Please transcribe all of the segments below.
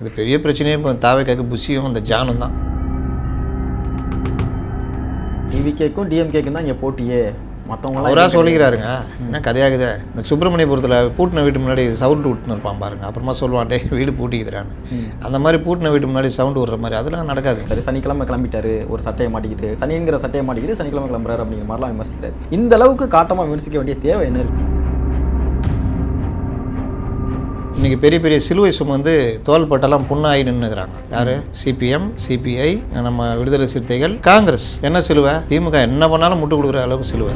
இது பெரிய பிரச்சனையே இப்போ தாவைக்காக்கு புஷியும் இந்த ஜானும் தான். டிவிகேக்கும் டிஎம்கேக்கும் தான் இங்கே போட்டியே. மற்றவங்களாம் அவராக சொல்லிக்கிறாருங்க. என்ன கதையாகுதே? இந்த சுப்பிரமணியபுரத்தில் பூட்டின வீட்டு முன்னாடி சவுண்டு விட்டுன்னு இருப்பான் பாருங்க. அப்புறமா சொல்லுவான் டே வீடு பூட்டிக்குதுறான்னு அந்த மாதிரி பூட்டின வீட்டு முன்னாடி சவுண்டு விடுற மாதிரி அதெல்லாம் நடக்காது. சரி சனிக்கிழமை கிளம்பிட்டாரு. ஒரு சட்டையை மாட்டிக்கிட்டு சனிங்கிற சட்டையை மாட்டிக்கிட்டு சனிக்கிழமை கிளம்புறாரு அப்படிங்கிற மாதிரிலாம் விமர்சிக்கிறாரு. இந்த அளவுக்கு காட்டமாக விமர்சிக்க வேண்டிய தேவை என்ன இருக்கு? இன்னைக்கு பெரிய பெரிய சிலுவை சுமந்து தோள்பட்டெல்லாம் புண்ணாகி நின்றுக்கிறாங்க யாரு? சிபிஎம் சிபிஐ நம்ம விடுதலை சிறுத்தைகள் காங்கிரஸ். என்ன சிலுவை? திமுக என்ன பண்ணாலும் முட்டு கொடுக்குற அளவுக்கு சிலுவை.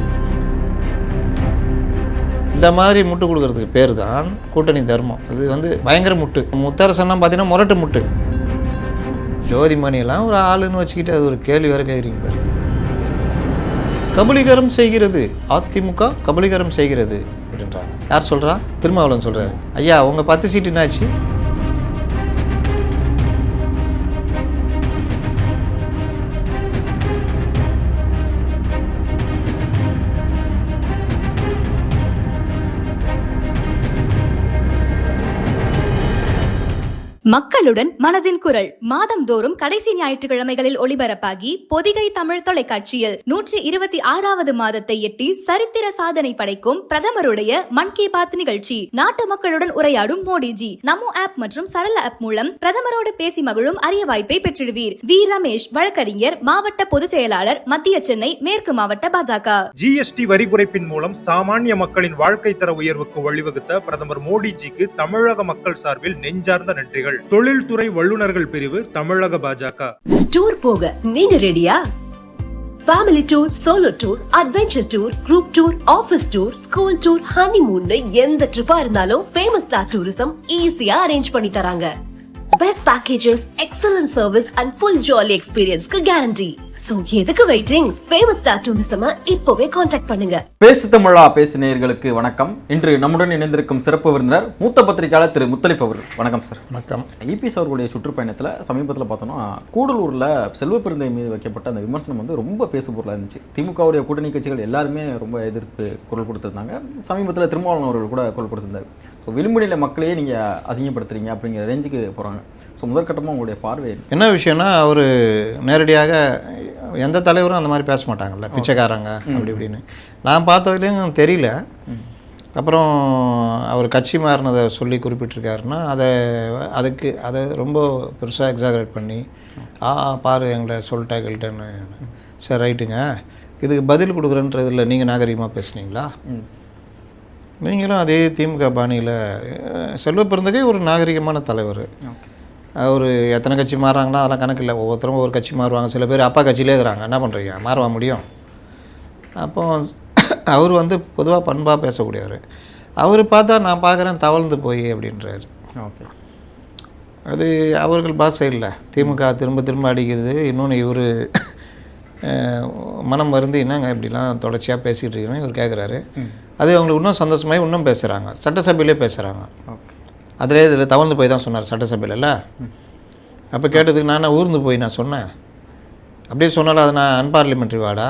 இந்த மாதிரி முட்டு கொடுக்கறதுக்கு பேர் தான் கூட்டணி தர்மம். அது வந்து பயங்கர முட்டு. முத்தரசன்லாம் பார்த்தீங்கன்னா முரட்டு முட்டு. ஜோதிமணியெல்லாம் ஒரு ஆளுன்னு வச்சுக்கிட்டு அது ஒரு கேள்வி வேறு கேட்குறீங்க பாரு. கபலீகரம் செய்கிறது. அதிமுக கபலீகரம் செய்கிறது. அப்படின்றாங்க யார் சொல்கிறா திருமாவளவன் சொல்கிறாரு ஐயா உங்கள் பத்து சீட்டு என்னாச்சு? மக்களுடன் மனதின் குரல். மாதந்தோறும் கடைசி ஞாயிற்றுக்கிழமைகளில் ஒளிபரப்பாகி பொதிகை தமிழ் தொலைக்காட்சியில் நூற்றி இருபத்தி ஆறாவது மாதத்தை எட்டி சரித்திர சாதனை படைக்கும் பிரதமருடைய மன் கி பாத் நிகழ்ச்சி. நாட்டு மக்களுடன் உரையாடும் மோடிஜி. நமோ ஆப் மற்றும் சரள ஆப் மூலம் பிரதமரோடு பேசி மகிழும் அரிய வாய்ப்பை பெற்றிடுவீர். வி. ரமேஷ் வழக்கறிஞர் மாவட்ட பொதுச் செயலாளர் மத்திய சென்னை மேற்கு மாவட்ட பாஜக. ஜிஎஸ்டி வரி குறைப்பின் மூலம் சாமானிய மக்களின் வாழ்க்கை தர உயர்வுக்கு வழிவகுத்த பிரதமர் மோடிஜிக்கு தமிழக மக்கள் சார்பில் நெஞ்சார்ந்த நன்றிகள். தொழில்துறை வல்லுநர்கள் பிரிவு தமிழக பாஜக. டூர் போக நீங்க ரெடியா? Family tour solo tour adventure tour group tour office tour school tour honeymoon எந்த ட்ரிப்பா இருந்தாலும் ஃபேமஸ் ஸ்டார் டூரிசம் ஈஸியா அரேஞ்ச் பண்ணி தராங்க. Best packages excellent service and full jolly எக்ஸ்பீரியன்ஸ்க்கு guarantee so எதுக்கு வெயிட்டிங் ஃபேமஸ் ஸ்டார் டூரிசம் இப்போவே காண்டாக்ட் பண்ணுங்க. பேசு தமிழா பேசு நேயர்களுக்கு வணக்கம். இன்று நம்முடன் இணைந்திருக்கும் சிறப்பு விருந்தினர் மூத்த பத்திரிகையாளர் திரு முத்தலிப் அவர்கள். வணக்கம் சார் வணக்கம். இபிஎஸ் அவர்களுடைய சுற்றுப்பயணத்தில் சமீபத்தில் பார்த்தோம்னா கூடலூரில் செல்வப்பெருந்தை மீது வைக்கப்பட்ட அந்த விமர்சனம் வந்து ரொம்ப பேசுபொருளாக இருந்துச்சு. திமுகவுடைய கூட்டணி கட்சிகள் எல்லாருமே ரொம்ப எதிர்த்து குரல் கொடுத்துருந்தாங்க. சமீபத்தில் திருமாவளவன் அவர்கள் கூட குரல் கொடுத்திருந்தார். ஸோ விளிம்புநிலை மக்களையே நீங்கள் அசிங்கப்படுத்துறீங்க அப்படிங்கிற ரேஞ்சுக்கு போகிறாங்க ஸோ முதற்கட்டமாக உங்களுடைய பார்வை என்ன? விஷயம்னா அவர் நேரடியாக எந்த தலைவரும் அந்த மாதிரி பேச மாட்டாங்கல்ல. பிச்சைக்காரங்க அப்படி இப்படின்னு. நான் பார்த்ததுலேயும் தெரியல. அப்புறம் அவர் கட்சி மாறினதை சொல்லி குறிப்பிட்டிருக்காருன்னா அதை அதுக்கு அதை ரொம்ப பெருசாக எக்ஸாகரேட் பண்ணி ஆ பாரு எங்களை சொல்லிட்டா கேள்ட்டேன்னு சரி ரைட்டுங்க. இதுக்கு பதில் கொடுக்குறேன்றதில் நீங்கள் நாகரிகமாக பேசுனீங்களா. நீங்களும் அதே திமுக பாணியில் செல்வ பிறந்தகை ஒரு நாகரிகமான தலைவர். அவர் எத்தனை கட்சி மாறுறாங்கன்னா அதெல்லாம் கணக்கு இல்லை. ஒவ்வொருத்தரும் ஒவ்வொரு கட்சி மாறுவாங்க. சில பேர் அப்பா கட்சியிலே இருக்கிறாங்க. என்ன பண்ணுறீங்க மாறவா முடியும்? அப்போ அவர் வந்து பொதுவாக பண்பாக பேசக்கூடியவர். அவர் பார்த்தா நான் பார்க்குறேன் தவழ்ந்து போய் அப்படின்றாரு. ஓகே. அது அவர்கள் பாஷை இல்லை. திமுக திரும்ப திரும்ப அடிக்குது. இன்னொன்று இவர் மனம் மருந்து என்னங்க இப்படிலாம் தொடர்ச்சியாக பேசிகிட்டு இருக்கீங்கன்னு இவர் கேட்குறாரு அது அவங்களுக்கு இன்னும் சந்தோஷமாகி இன்னும் பேசுகிறாங்க சட்டசபையிலே பேசுகிறாங்க ஓகே. அதிலே இதில் தவழ்ந்து போய் தான் சொன்னார் சட்டசபையிலல அப்போ கேட்டதுக்கு நான் ஊர்ந்து போய் நான் சொன்னேன். அப்படியே சொன்னாலும் அது நான் அன்பார்லிமெண்ட்ரி வாடா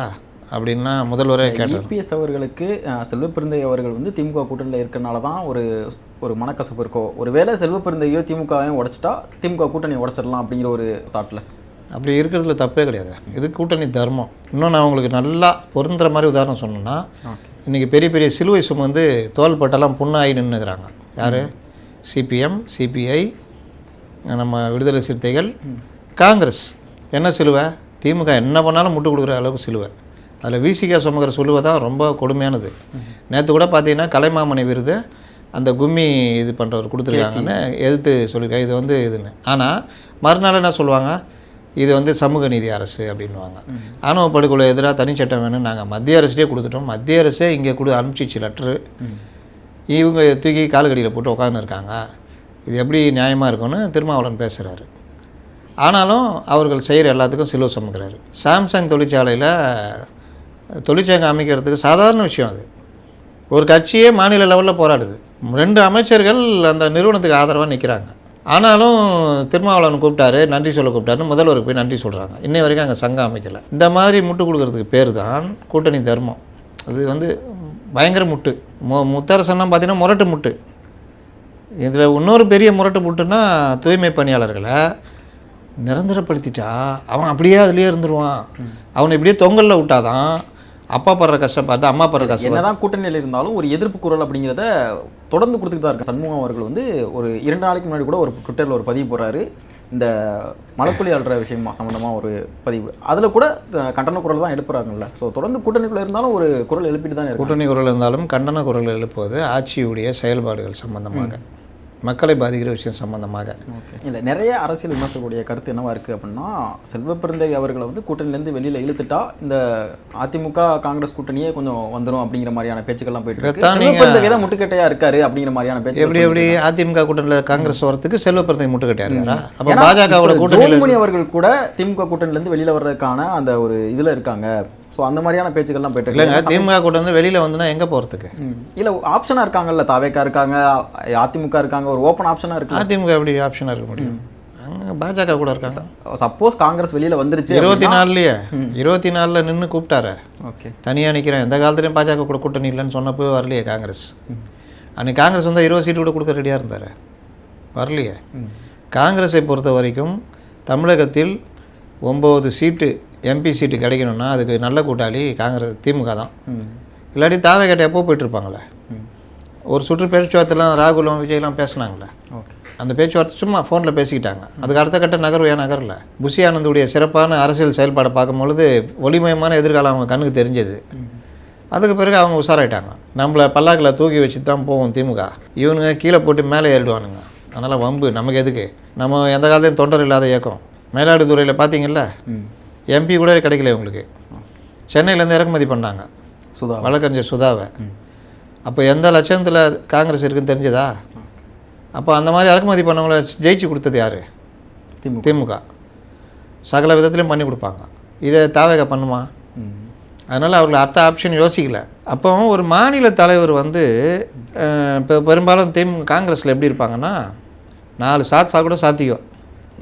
அப்படின்னா முதல்வரே கேட்டார். இபிஎஸ் அவர்களுக்கு அஹ், செல்வப்பெருந்தை அவர்கள் வந்து திமுக கூட்டணியில் இருக்கறனால தான் ஒரு ஒரு மனக்கசப்பு இருக்கோ. ஒருவேளை செல்வப்பெருந்தையோ திமுகவையும் உடைச்சிட்டா திமுக கூட்டணியை உடைச்சிடலாம் அப்படிங்கிற ஒரு தாட்டில் அப்படி இருக்கிறதுல தப்பே கிடையாது. இது கூட்டணி தர்மம். இன்னும் நான் உங்களுக்கு நல்லா பொருந்துற மாதிரி உதாரணம் சொன்னேன்னா இன்றைக்கி பெரிய பெரிய சிலுவை சுமந்து தோள்பட்டெல்லாம் புண்ணாகி நின்றுக்கிறாங்க யார்? சிபிஎம் சிபிஐ நம்ம விடுதலை சிறுத்தைகள் காங்கிரஸ். என்ன சிலுவை? திமுக என்ன பண்ணாலும் முட்டு கொடுக்குற அளவுக்கு சிலுவை. அதில் விசிகா சுமக்கிற சிலுவை தான் ரொம்ப கொடுமையானது. நேற்று கூட பார்த்தீங்கன்னா கலைமாமணி விருது அந்த கும்மி இது பண்ணுறவர் கொடுத்துருக்காங்கன்னு எதிர்த்து சொல்லியிருக்காங்க. இது வந்து இதுன்னு. ஆனால் மறுநாள் என்ன சொல்லுவாங்க? இது வந்து சமூக நீதி அரசு அப்படின்வாங்க ஆணவ படுகொலை எதிராக தனிச்சட்டம் வேணும்னு நாங்கள் மத்திய அரசுட்டே கொடுத்துட்டோம். மத்திய அரசே இங்கே கொடு அனுப்பிச்சிச்சு லெட்ரு இவங்க தூக்கி காலுக்கடியில் போட்டு உட்காந்துருக்காங்க இது எப்படி நியாயமாக இருக்கும்னு திருமாவளவன் பேசுகிறாரு ஆனாலும் அவர்கள் செய்கிற எல்லாத்துக்கும் சிலுவை சுமக்கிறாரு. சாம்சங் தொழிற்சாலையில் தொழிற்சங்கம் அமைக்கிறதுக்கு சாதாரண விஷயம் அது. ஒரு கட்சியே மாநில லெவலில் போராடுது. ரெண்டு அமைச்சர்கள் அந்த நிறுவனத்துக்கு ஆதரவாக நிற்கிறாங்க ஆனாலும் திருமாவளவன் கூப்பிட்டாரு நன்றி சொல்ல கூப்பிட்டாருன்னு முதல்வருக்கு போய் நன்றி சொல்கிறாங்க இன்னை வரைக்கும் அங்கே சங்கம் அமைக்கலை. இந்த மாதிரி முட்டு கொடுக்கறதுக்கு பேர் தான் கூட்டணி தர்மம். அது வந்து பயங்கர முட்டு. மு முத்தரசன்லாம் பார்த்தீங்கன்னா முரட்டு முட்டு. இதில் இன்னொரு பெரிய முரட்டு புட்டுன்னா தூய்மை பணியாளர்களை நிரந்தரப்படுத்திட்டா அவன் அப்படியே அதுலேயே இருந்துருவான். அவனை இப்படியே தொங்கலில் விட்டாதான் அப்பா படுற கஷ்டம் பார்த்து அம்மா படுற கஷ்டம் என்னதான் கூட்டணியில் இருந்தாலும் ஒரு எதிர்ப்பு குரல் அப்படிங்கிறத தொடர்ந்து கொடுத்துட்டு தான் இருக்காங்க சண்முகம் அவர்கள் வந்து ஒரு இரண்டு நாளைக்கு முன்னாடி கூட ஒரு ட்விட்டரில் ஒரு பதிவு போடுறாரு. இந்த மலப்புலி அல்ற விஷயமா சம்மந்தமாக ஒரு பதிவு. அதில் கூட கண்டன குரல் தான் எழுப்புறாங்கல்ல. ஸோ தொடர்ந்து கூட்டணிக்குள்ள இருந்தாலும் ஒரு குரல் எழுப்பிட்டு தான் இருக்கு கூட்டணி குரல் இருந்தாலும் கண்டன குரல் எழுப்புவது ஆட்சியுடைய செயல்பாடுகள் சம்பந்தமாக. மக்களை பாதிக்கிற விஷயம் சம்பந்தமாக. ஓகே. இல்லை நிறைய அரசியல் விமர்சகருடைய கருத்து என்னவா இருக்கு அப்படின்னா செல்வப்பிறந்தை அவர்களை வந்து கூட்டணியிலேருந்து வெளியில் இழுத்துட்டா இந்த அதிமுக காங்கிரஸ் கூட்டணியே கொஞ்சம் வந்துரும் அப்படிங்கிற மாதிரியான பேச்சுக்கள்லாம் போயிட்டு இருக்கு. தான் முட்டுக்கட்டையா இருக்காரு அப்படிங்கிற மாதிரியான பேச்சு எப்படி எப்படி அதிமுக கூட்டணியில் காங்கிரஸ் வரத்துக்கு செல்வப்பிரத்தை முட்டுக்கட்டியா இருக்காரா? அப்போ பாஜகவோட ஜோதிமணி அவர்கள் கூட திமுக கூட்டணில இருந்து வெளியில வர்றதுக்கான அந்த ஒரு இதுல இருக்காங்க. சோ அந்த மாதிரியான பேச்சுக்கள்லாம் போயிட்டு இல்லைங்க இருக்கு திமுக கூட்டம் வந்து வெளியில் வந்துன்னா எங்கே போகிறதுக்கு. இல்ல ஆப்ஷனா இருக்காங்கல்ல தாவேக்கா இருக்காங்க அதிமுக இருக்காங்க ஒரு ஓப்பன் ஆப்ஷனா இருக்கு அதிமுக எப்படி ஆப்ஷனாக இருக்க முடியும்? பாஜக கூட இருக்காங்க. சப்போஸ் காங்கிரஸ் வெளியில வந்துருச்சு இருபத்தி நாலுலயே இருபத்தி நாலில் நின்று கூப்பிட்டாரு. ஓகே. தனியாக நிற்கிறேன் எந்த காலத்துலையும் பாஜக கூட கூட்டணி இல்லைன்னு சொன்னப்போ வரலையே காங்கிரஸ். அன்னைக்கு காங்கிரஸ் வந்து இருபது சீட்டு கூட கொடுக்க ரெடியாக இருந்தார். வரலையே. காங்கிரஸை பொறுத்த வரைக்கும் தமிழகத்தில் ஒம்பது சீட்டு எம்பி சீட்டு கிடைக்கணும்னா அதுக்கு நல்ல கூட்டாளி காங்கிரஸ் திமுக தான். இல்லாட்டி தாவே கட்ட எப்போ போயிட்டுருப்பாங்களே? ஒரு சுற்று பேச்சுவார்த்தைலாம் ராகுலும் விஜய்லாம் பேசுனாங்களே? ஓகே. அந்த பேச்சுவார்த்தை சும்மா ஃபோனில் பேசிக்கிட்டாங்க. அதுக்கு அடுத்த கட்ட நகர்வு ஏன் நகரல? புஷி ஆனந்துடைய சிறப்பான அரசியல் செயல்பாடை பார்க்கும்பொழுது ஒளிமயமான எதிர்காலம் அவங்க கண்ணுக்கு தெரிஞ்சது. அதுக்கு பிறகு அவங்க உஷாராயிட்டாங்க. நம்மளை பல்லாக்கில் தூக்கி வச்சு தான் போவோம் திமுக. இவனுங்க கீழே போட்டு மேலே ஏறிடுவானுங்க. அதனால் வம்பு. நமக்கு எதுக்கு? நம்ம எந்த காலத்தையும் தொண்டர் இல்லாத இயக்கம். மயிலாடுதுறையில் பார்த்தீங்கல்ல எம்பி கூட கிடைக்கல இவங்களுக்கு. சென்னையிலேருந்து இறக்குமதி பண்ணாங்க. சுதா வழக்கறிஞர் சுதாவை. அப்போ எந்த லட்சணத்தில் காங்கிரஸ் இருக்குன்னு தெரிஞ்சதா? அப்போ அந்த மாதிரி இறக்குமதி பண்ணவங்கள ஜெயிச்சு கொடுத்தது யார்? திமுக. திமுக. சகல விதத்துலையும் பண்ணி கொடுப்பாங்க. இதை தாவேக பண்ணுமா. அதனால் அவர்கள் அடுத்த ஆப்ஷன் யோசிக்கல. அப்போ ஒரு மாநில தலைவர் வந்து இப்போ பெரும்பாலும் திமுக காங்கிரஸில் எப்படி இருப்பாங்கன்னா நாலு சாத் கூட சாத்தியம்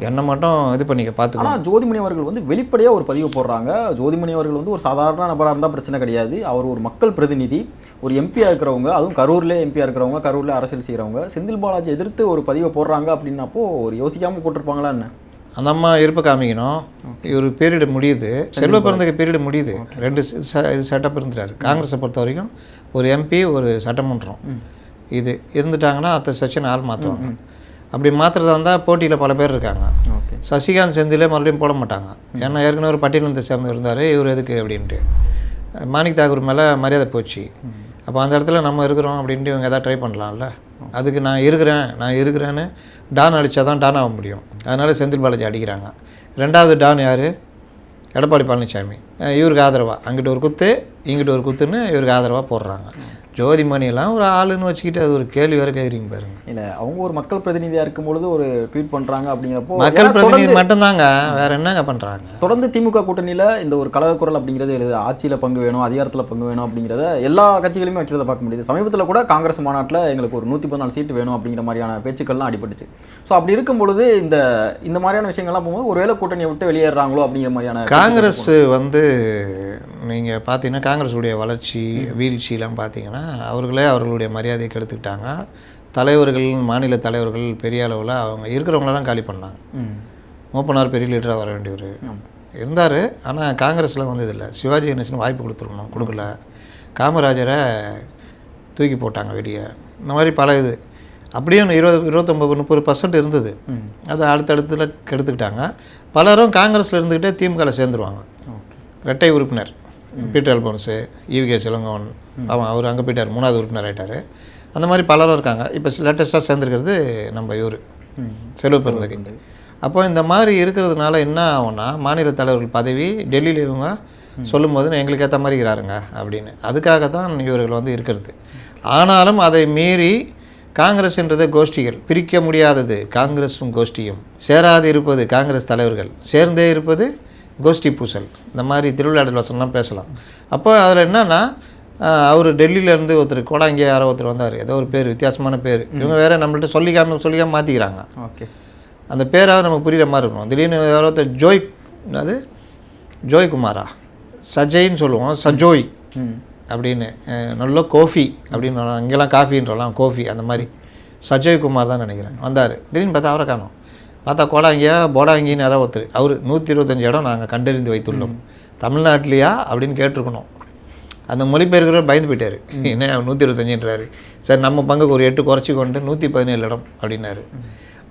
என்னை மட்டும் இது பண்ணிக்க பார்த்துக்கோ ஆனா ஜோதிமணி அவர்கள் வந்து வெளிப்படையா ஒரு பதிவு போடுறாங்க. ஜோதிமணி அவர்கள் வந்து ஒரு சாதாரண நபரா இருந்தா பிரச்சனை கிடையாது. அவர் ஒரு மக்கள் பிரதிநிதி ஒரு எம்பியா இருக்கிறவங்க அதுவும் கரூர்ல எம்பியா இருக்கிறவங்க கரூர்ல அரசியல் செய்றவங்க செந்தில் பாலாஜி எதிர்த்து ஒரு பதிவை போடுறாங்க அப்படின்னப்போ ஒரு யோசிக்காம போட்டிருப்பாங்களா என்ன? அந்த அம்மா இருப்பை காமிக்கணும். இவர் பீரியடு முடியுது. செல்வ பிறந்தக்கு பீரியடு முடியுது. ரெண்டு செட்டப் இருந்துட்டாரு காங்கிரஸை பொறுத்த வரைக்கும் ஒரு எம்பி ஒரு சட்டமன்றம். இது இருந்துட்டாங்கன்னா அடுத்த செக்ஷன் ஆள் மாற்றுவாங்க அப்படி மாற்றுறதா இருந்தால் போட்டியில் பல பேர் இருக்காங்க. ஓகே. சசிகாந்த் செந்திலே மறுபடியும் போட மாட்டாங்க. ஏன்னா ஏற்கனவே ஒரு பட்டியலத்தை சேர்ந்து இருந்தார். இவர் எதுக்கு அப்படின்ட்டு. மாணிக் தாக்கூர் மேலே மரியாதை போச்சு. அப்போ அந்த இடத்துல நம்ம இருக்கிறோம் அப்படின்ட்டு இவங்க எதாவது ட்ரை பண்ணலாம்ல? அதுக்கு நான் இருக்கிறேன் நான் இருக்கிறேன்னு டான் அடித்தா தான் டான் ஆக முடியும். அதனால் செந்தில் பாலாஜி அடிக்கிறாங்க. ரெண்டாவது டான் யார்? எடப்பாடி பழனிசாமி இவருக்கு ஆதரவாக அங்கிட்டு ஒரு குத்து இங்கிட்டு ஒரு குத்துன்னு இவருக்கு ஆதரவாக போடுறாங்க. ஜோதிமணியெல்லாம் ஒரு ஆளுன்னு வச்சுக்கிட்டு அது ஒரு கேள்வி வேறு கேட்குறீங்க பாருங்க. இல்ல அவங்க ஒரு மக்கள் பிரதிநிதியா இருக்கும் பொழுது ஒரு ட்வீட் பண்றாங்க அப்படிங்கிறப்போ மக்கள் பிரதிநிதி மட்டும்தாங்க வேற என்னங்க பண்ணுறாங்க தொடர்ந்து திமுக கூட்டணியில இந்த ஒரு கலக குரல் அப்படிங்கிறது எழுது. ஆட்சியில பங்கு வேணும் அதிகாரத்துல பங்கு வேணும் அப்படிங்கிறத எல்லா கட்சிகளுமே வைக்கிறத பார்க்க முடியுது. சமீபத்துல கூட காங்கிரஸ் மாநாட்டுல எங்களுக்கு ஒரு நூற்றி பதினாலு சீட்டு வேணும் அப்படிங்கிற மாதிரியான பேச்சுக்கள்லாம் அடிபட்டுச்சு. ஸோ அப்படி இருக்கும் பொழுது இந்த இந்த மாதிரியான விஷயங்கள்லாம் போகும்போது ஒருவேளை கூட்டணியை விட்டு வெளியேறாங்களோ அப்படிங்கிற மாதிரியான காங்கிரஸ் வந்து நீங்கள் பார்த்தீங்கன்னா காங்கிரஸுடைய வளர்ச்சி வீழ்ச்சியெலாம் பார்த்தீங்கன்னா அவர்களே அவர்களுடைய மரியாதையை கெடுத்துக்கிட்டாங்க. தலைவர்கள் மாநில தலைவர்கள் பெரிய அளவில் அவங்க இருக்கிறவங்களெல்லாம் காலி பண்ணாங்க. மூப்பனார் பெரிய லீடராக வர வேண்டியவர். இருந்தார். ஆனால் காங்கிரஸில் வந்ததில்லை சிவாஜி கணேசன் வாய்ப்பு கொடுத்துருக்கணும் கொடுக்கல. காமராஜரை தூக்கி போட்டாங்க வெளியே இந்த மாதிரி பல இது. அப்படியே இருபது இருபத்தொம்பது முப்பது பர்சன்ட் இருந்தது. அது அடுத்தடுத்துல கெடுத்துக்கிட்டாங்க. பலரும் காங்கிரஸில் இருந்துக்கிட்டே திமுகவில் சேர்ந்துருவாங்க. ஓகே. இரட்டை உறுப்பினர். பீட்டர் அல்போன்ஸு ஈவிகே சிலங்கவன் அவன் அவர் அங்கே போயிட்டார் மூணாவது உறுப்பினர் ஆயிட்டார். அந்த மாதிரி பலரும் இருக்காங்க. இப்போ லேட்டஸ்ட்டாக சேர்ந்துருக்கிறது நம்ம இவர். செல்வ பிறந்தகை அப்போ இந்த மாதிரி இருக்கிறதுனால என்ன ஆகும்னா மாநில தலைவர்கள் பதவி டெல்லியில் இவங்க சொல்லும்போது எங்களுக்கு ஏற்ற மாதிரி இருக்கிறாருங்க அப்படின்னு. அதுக்காக தான் இவர்கள் வந்து இருக்கிறது. ஆனாலும் அதை மீறி காங்கிரஸ்ன்றது கோஷ்டிகள் பிரிக்க முடியாதது காங்கிரஸும் கோஷ்டியும். சேராது இருப்பது காங்கிரஸ் தலைவர்கள். சேர்ந்தே இருப்பது கோஷ்டி பூசல். இந்த மாதிரி திருவிளையாடல் வசனம்லாம் பேசலாம். அப்போ அதில் என்னன்னா அவர் டெல்லியிலேருந்து ஒருத்தர் கோடாங்கே யாரோ ஒருத்தர் வந்தார். ஏதோ ஒரு பேர் வித்தியாசமான பேர். இவங்க வேற நம்மள்ட்ட சொல்லிக்காம சொல்லிக்காம மாற்றிக்கிறாங்க ஓகே. அந்த பேராவது நமக்கு புரியுற மாதிரி இருக்கணும் திடீர்னு யாரோ ஒருத்தர் ஜோய் அது ஜோய் குமாரா சஜய்ன்னு சொல்லுவோம். சஜோய் அப்படின்னு நல்ல கோஃபி அப்படின்னு. இங்கெல்லாம் காஃபின்றலாம் கோஃபி அந்த மாதிரி. சஜய்குமார் தான் நினைக்கிறேன். வந்தார். திடீர்னு பார்த்தா அவரை காணோம். பார்த்தா கோடாங்கியா போடாங்கின்னு யாராவது ஒருத்தர். அவர் நூற்றி இருபத்தஞ்சி இடம் நாங்கள் கண்டறிந்து வைத்துள்ளோம். தமிழ்நாட்டிலையா அப்படின்னு கேட்டிருக்கணும். அந்த மொழிபெயர்க்கிறவர் பயந்து போயிட்டார். என்ன நூற்றி இருபத்தஞ்சின்றாரு சரி நம்ம பங்குக்கு ஒரு எட்டு குறைச்சி கொண்டு நூற்றி பதினேழு இடம் அப்படின்னாரு.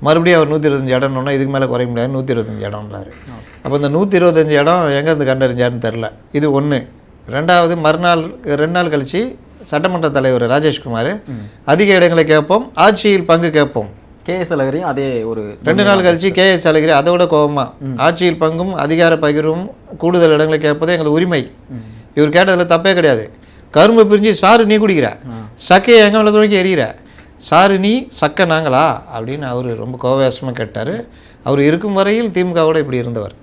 மறுபடியும் அவர் நூற்றி இருபத்தஞ்சி இடம்னோன்னா இதுக்கு மேலே குறைய முடியாது நூற்றி இருபத்தஞ்சி இடம்ன்றாரு அப்போ இந்த நூற்றி இருபத்தஞ்சி இடம் எங்கேருந்து கண்டறிஞ்சாருன்னு தெரில இது ஒன்று ரெண்டாவது மறுநாள் ரெண்டு நாள் கழித்து சட்டமன்ற தலைவர் ராஜேஷ்குமார் அதிக இடங்களை கேட்போம் ஆட்சியில் பங்கு கேட்போம். கேஎஸ் அழகரையும் அதே ஒரு ரெண்டு நாள் கழிச்சு கே எஸ் அழகிரி அதை விட கோபமா? ஆட்சியில் பங்கும் அதிகார பகிர்வும் கூடுதல் இடங்களை கேட்பது எங்களுக்கு உரிமை. இவர் கேட்டதில் தப்பே கிடையாது. கரும்பு பிரிஞ்சு சாறு நீ குடிக்கிற. சக்கையை எங்கே உள்ள துணிக்கி எறிகிற? சாறு நீ சக்கை நாங்களா? அப்படின்னு அவர் ரொம்ப கோவேசமாக கேட்டார். அவர் இருக்கும் வரையில் திமுகவோட இப்படி இருந்தவர்.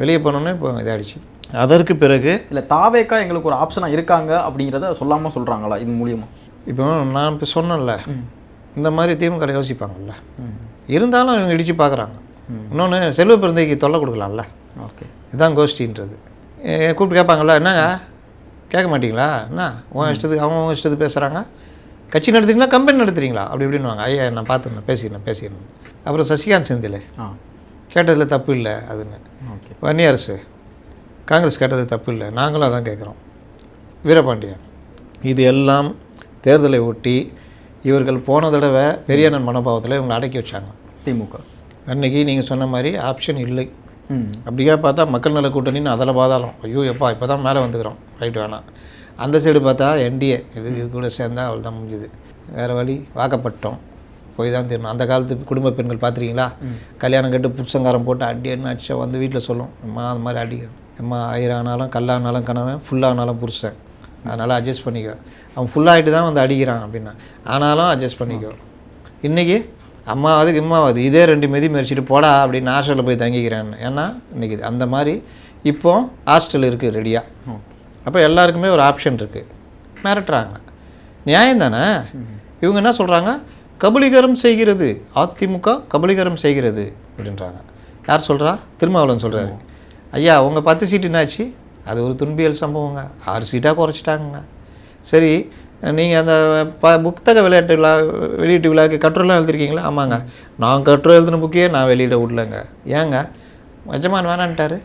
வெளியே போனோன்னே இப்போ இதாகிடுச்சு அதற்கு பிறகு இல்லை தாவேக்கா எங்களுக்கு ஒரு ஆப்ஷனாக இருக்காங்க அப்படிங்கிறத சொல்லாமல் சொல்கிறாங்களா இது மூலியமா? இப்போ நான் இப்போ சொன்னேன்ல. இந்த மாதிரி திமுக யோசிப்பாங்கல்ல. இருந்தாலும் இவங்க இடித்து பார்க்குறாங்க. இன்னொன்று செல்வ பிறந்தைக்கு தொல்லை கொடுக்கலாம்ல. ஓகே. இதுதான் கோஷ்டின்றது. கூப்பிட்டு கேட்பாங்கல்ல என்னங்க? கேட்க மாட்டீங்களா? என்ன? உன் இஷ்டத்துக்கு அவன் உன் இஷ்டத்துக்கு பேசுகிறாங்க கட்சி நடத்துறீங்களா கம்பெனி நடத்துறீங்களா? அப்படி இப்படின்னுவாங்க. ஐயா நான் பார்த்துருந்தேன் பேசிக்கிறேன் பேசிக்கிறேன். அப்புறம் சசிகாந்த் செந்தில். கேட்டதில் தப்பு இல்லை அதுன்னு. ஓகே. வன்னி அரசு. காங்கிரஸ் கேட்டது தப்பு இல்லை. நாங்களும் அதான் கேட்குறோம். வீரபாண்டியன். இது எல்லாம் தேர்தலை ஒட்டி இவர்கள் போன தடவை பெரியண்ணன் மனோபாவத்தில் இவங்களை அடக்கி வச்சாங்க. திமுக. அன்னைக்கு நீங்கள் சொன்ன மாதிரி ஆப்ஷன் இல்லை. அப்படியே பார்த்தா மக்கள் நல கூட்டணின்னு அதில் பாதாளம். ஐயோ எப்பா இப்போ தான் மேலே வந்துக்கிறோம். ரைட் வேணாம். அந்த சைடு பார்த்தா என்டிஏ இது இது கூட சேர்ந்தா அவள் தான் முடிஞ்சுது. வேறு வழி வாக்கப்பட்டோம். போய் தான் தீரணும் அந்த காலத்து குடும்ப பெண்கள் பார்த்துருக்கீங்களா? கல்யாணம் கட்டு புருஷங்காரம் போட்டு அடி என்ன அடிச்சா வந்து வீட்டில் சொல்லும். அம்மா அது மாதிரி அடி. அம்மா ஆயிரம் ஆனாலும் கல்லானாலும் கணவன் ஃபுல்லானாலும் புருஷன். அதனால் அட்ஜஸ்ட் பண்ணிக்கோ. அவன் ஃபுல்லாகிட்டு தான் வந்து அடிக்கிறான் அப்படின்னா. ஆனாலும் அட்ஜஸ்ட் பண்ணிக்கோ. இன்றைக்கி அம்மாவது இம்மாவது இதே ரெண்டு மிதி மெரிச்சிட்டு போடா அப்படின்னு ஹாஸ்டலில் போய் தங்கிக்கிறேன் ஏன்னா இன்றைக்கி அந்த மாதிரி இப்போ ஹாஸ்டல் இருக்குது ரெடியாக அப்போ எல்லாருக்குமே ஒரு ஆப்ஷன் இருக்குது மிரட்டுறாங்க. நியாயம் தானே? இவங்க என்ன சொல்கிறாங்க கபலீகரம் செய்கிறது. அதிமுக கபலீகரம் செய்கிறது அப்படின்றாங்க. யார் சொல்கிறா திருமாவளவன் சொல்கிறாரு ஐயா உங்கள் பத்து சீட்டு என்னாச்சு? அது ஒரு துன்பியல் சம்பவங்க. ஆறு சீட்டாக குறைச்சிட்டாங்கங்க. சரி நீங்கள் அந்த ப புத்தக விளையாட்டு விழா வெளியீட்டு விழாக்கு கட்டுரைலாம் எழுதிருக்கீங்களா? ஆமாங்க. நான் கட்டுரை எழுதின புக்கையே நான் வெளியிட விடலங்க. ஏங்க? எஜமான் வேணான்ட்டாரு.